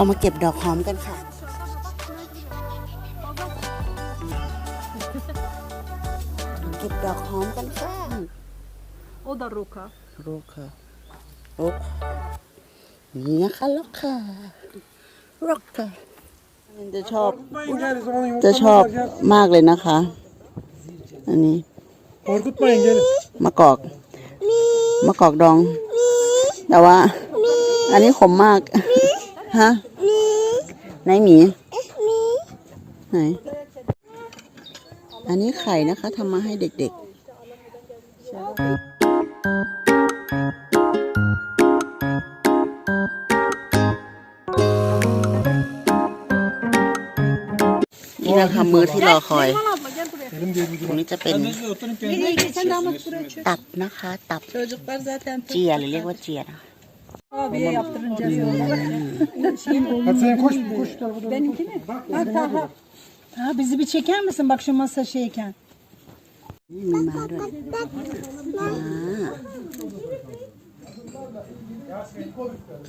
เรามาเก็บดอกหอมกันค่ะ เก็บดอกหอมกันค่ะ O da roka. ลูกค่ะลูกนี่นะคะลูกค่ะลูกค่ะมันจะชอบ จะชอบมากเลยนะคะ อันนี้ Korkutmayın gelin. มะกอก มะกอกดอง แต่ว่า อันนี้ขมมาก ฮะไหนหมีไหน อันนี้ไข่นะคะทำมาให้เด็กๆนี่นะคะมือที่รอคอย Elim değil ตรงนี้จะเป็น Oturun kendine. Sen damat buraya çök. ตับนะคะ ตับ Çocuklar zaten เจียหรือเรียกว่าเจียนะ abiye yaptırınca diyorlar. Hadi sen koş koş tarafa Benimki mi? Bak, bak, bak, bak. Ha bizi bir çeker misin bak şu masa şeyken?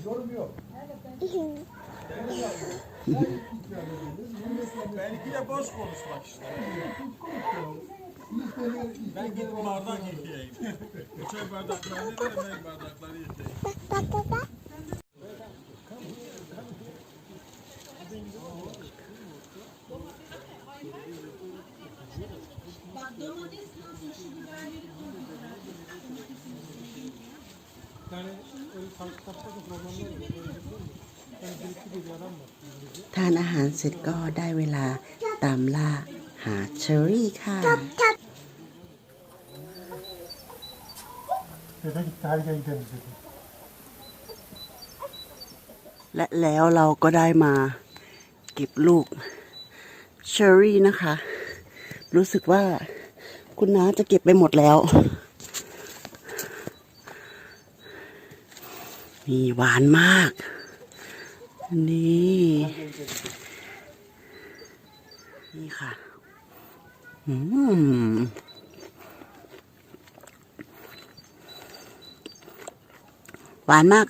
Yorum yok. Belki de boş konuşmak işte. ben gidip bardak yıkayayım. Üçer bardak ben de ben bardakları yıkayayım. ทานอาหารเสร็จก็ได้เวลาตามล่าหาเชอรี่ค่ะ และแล้วเราก็ได้มาเก็บลูกเชอรี่นะคะ รู้สึกว่าคุณน้าจะเก็บไปหมดแล้ว มีหวานมาก นี่ นี่ค่ะ อืมหวานมาก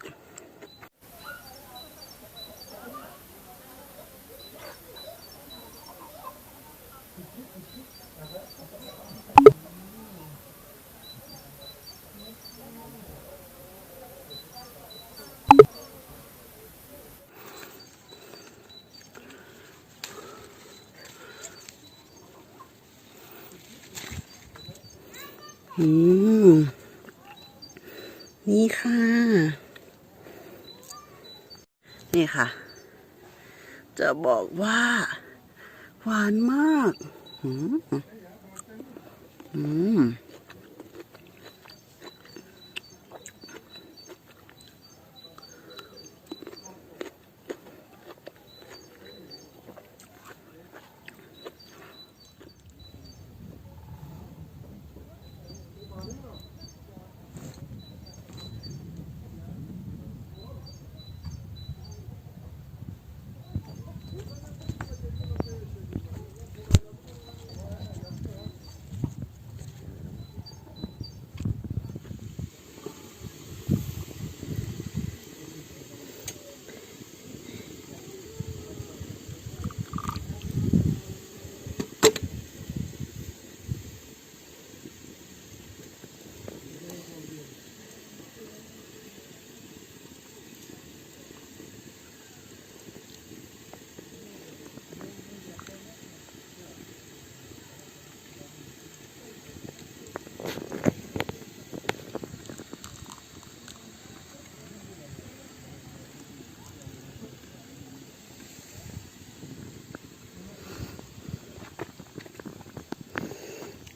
อืมนี่ค่ะ นี่ค่ะ จะบอกว่า หวานมาก อืมอืม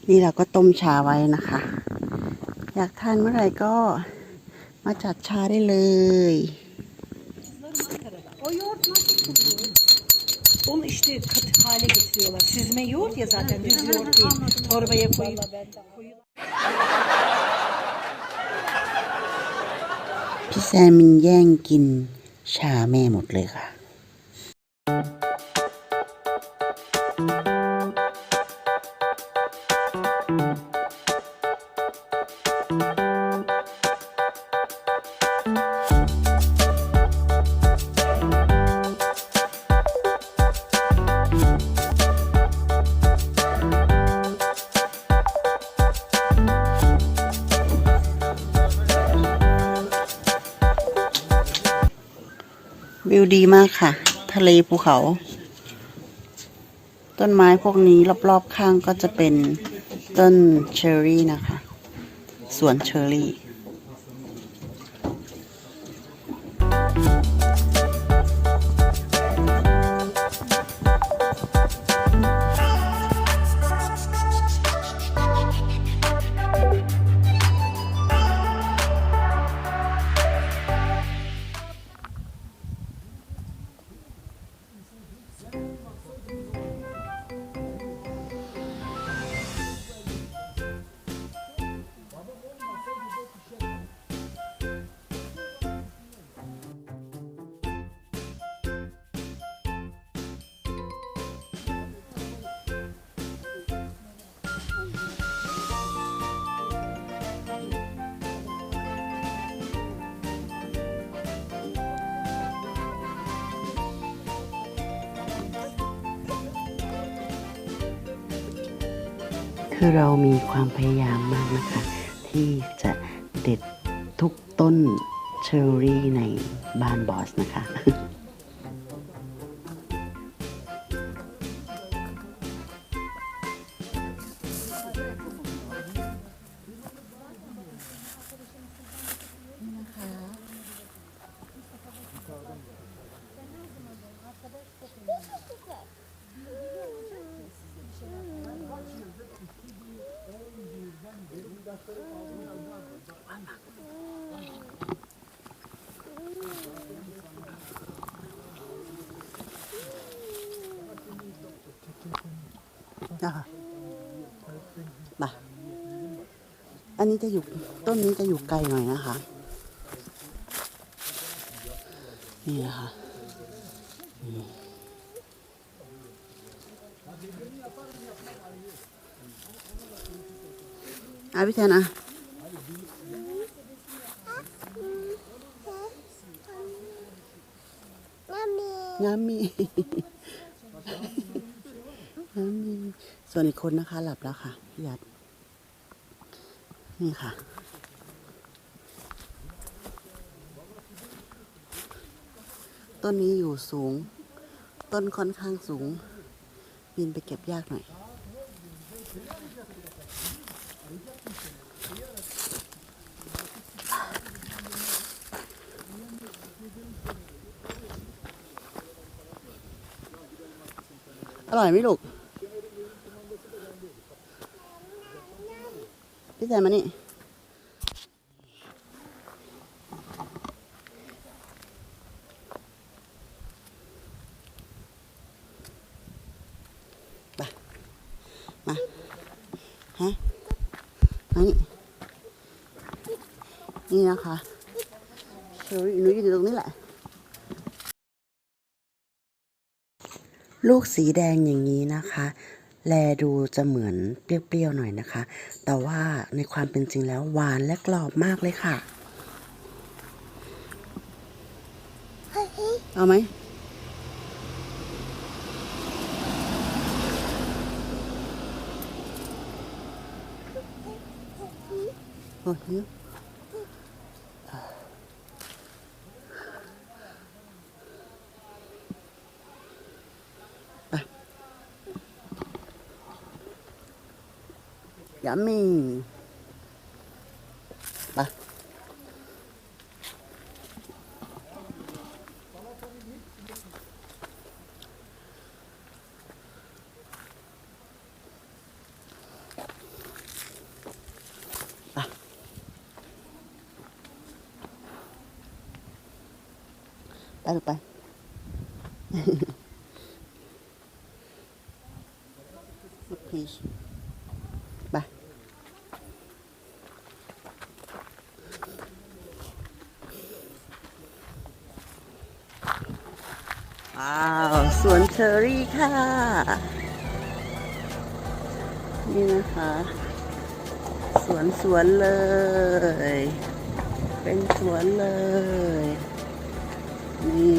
นี่เราก็ต้มชาไว้นะคะ อยากทานเมื่อไหร่ก็มาจัดชาได้เลย O yoğurt nasıl kuruluyor? Onu işte katı hale getiriyorlar. Süzme yoğurt ya zaten düz yoğurt değil. Torbaya koyup koyuyorlar. พี่แซมมันแย่งกินชาแม่หมดเลยค่ะ วิวดีมากค่ะ ทะเลภูเขา ต้นไม้พวกนี้รอบๆข้างก็จะเป็นต้นเชอร์รี่นะคะ สวนเชอร์รี่ คือเรามีความพยายามมากนะคะ ที่จะเด็ดทุกต้นเชอร์รี่ในบ้านบอสนะคะ นะคะมาอันนี้จะอยู่ต้นนี้จะอยู่ไกลหน่อยนะคะ นี่นะคะอะพี่แทนอะน้ำมีน้ำมี ส่วนอีกคนนะคะ หลับแล้วค่ะพี่ยัดนี่ค่ะ ต้นนี้อยู่สูง ต้นค่อนข้างสูงปีนไปเก็บยากหน่อยอร่อยไหมลูก พี่แซมมานี่มามาฮะมานี่นี่นะคะเชอรี่หนูอยู่ตรงนี้แหละ ลูกสีแดงอย่างนี้นะคะ แลดูจะเหมือนเปรี้ยวๆหน่อยนะคะ แต่ว่าในความเป็นจริงแล้วหวานและกรอบมากเลยค่ะ เอาไหมโอ้ย ยัมมี่ไปไปไปลูกไป Look, please. ไป ว้าวสวน เชอรี่ค่ะ นี่นะคะ สวนสวนเลย เป็นสวนเลย นี่